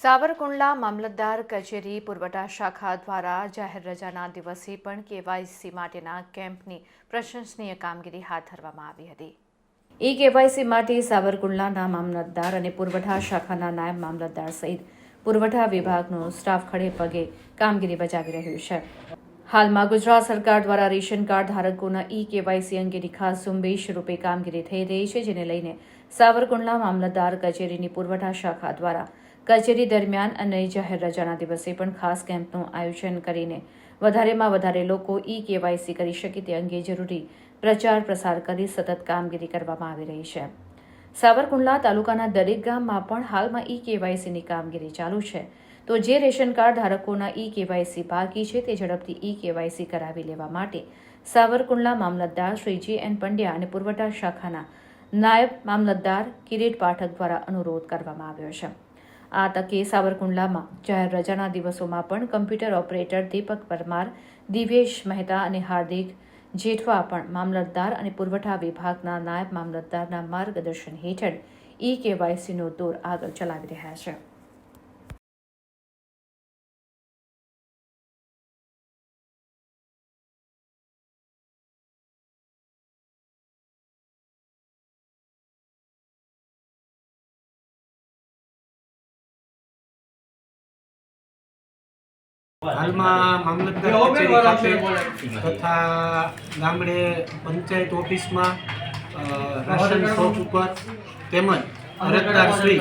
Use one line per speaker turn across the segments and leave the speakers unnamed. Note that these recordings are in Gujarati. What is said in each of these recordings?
સાવરકુંડલા મામલતદાર કચેરી પુરવઠા શાખા દ્વારા જાહેર રજાના દિવસે પણ કેવાયસી માટેના કેમ્પની પ્રશંસનીય કામગીરી હાથ ધરવામાં આવી હતી. ઈ કેવાયસી માટે સાવરકુંડલાના મામલતદાર અને પુરવઠા શાખાના નાયબ મામલતદાર સહિત પુરવઠા વિભાગનો સ્ટાફ ખડે પગે કામગીરી બજાવી રહ્યું છે. હાલમાં ગુજરાત સરકાર દ્વારા રેશન કાર્ડ ધારકોના ઈ કેવાયસી અંગેની ખાસ ઝુંબેશ રૂપે કામગીરી થઈ રહી છે, જેને લઈને સાવરકુંડલા મામલતદાર કચેરીની પુરવઠા શાખા દ્વારા કચેરી દરમિયાન અને જાહેર રજાના દિવસે પણ ખાસ કેમ્પનું આયોજન કરીને વધારેમાં વધારે લોકો ઈ કેવાયસી કરી શકે તે અંગે જરૂરી પ્રચાર પ્રસાર કરી સતત કામગીરી કરવામાં આવી રહી છે. સાવરકુંડલા તાલુકાના દરેક ગામમાં પણ હાલમાં ઈ કેવાયસીની કામગીરી ચાલુ છે. તો જે રેશન કાર્ડ ધારકોના ઈ કેવાયસી બાકી છે તે ઝડપથી ઈ કેવાયસી કરાવી લેવા માટે સાવરકુંડલા મામલતદાર શ્રી જે એન પંડ્યા અને પુરવઠા શાખાના નાયબ મામલતદાર કિરીટ પાઠક દ્વારા અનુરોધ કરવામાં આવ્યો છે. આ તકે સાવરકુંડલામાં જાહેર રજાના દિવસોમાં પણ કમ્પ્યુટર ઓપરેટર દીપક પરમાર, દિવેશ મહેતા અને હાર્દિક જેઠવા પણ મામલતદાર અને પુરવઠા વિભાગના નાયબ મામલતદારના માર્ગદર્શન હેઠળ ઈ કેવાયસીનો દોર આગળ ચલાવી રહ્યા છે.
હાલમાં મામલતદાર કચેરી ખાતે તથા ગામડે પંચાયત ઓફિસમાં રાશન શોપ ઉપર તેમજ અરજદાર શ્રી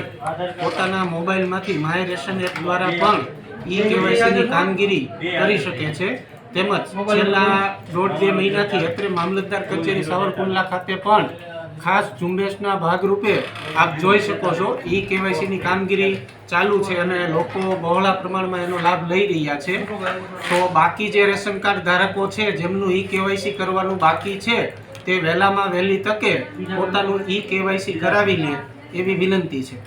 પોતાના મોબાઈલમાંથી માય રેશન એપ દ્વારા પણ ઈ કેવાયસીની કામગીરી કરી શકે છે. તેમજ છેલ્લા દોઢ બે મહિનાથી અત્રે મામલતદાર કચેરી સાવરકુંડલા ખાતે પણ ખાસ ઝુંબેશના ભાગરૂપે આપ જોઈ શકો છો, ઈ કેવાયસીની કામગીરી ચાલુ છે અને લોકો બહોળા પ્રમાણમાં એનો લાભ લઈ રહ્યા છે. તો બાકી જે રેશન કાર્ડ ધારકો છે, જેમનું ઈ કેવાયસી કરવાનું બાકી છે, તે વહેલામાં વહેલી તકે પોતાનું ઈ કેવાયસી કરાવી લે એવી વિનંતી છે.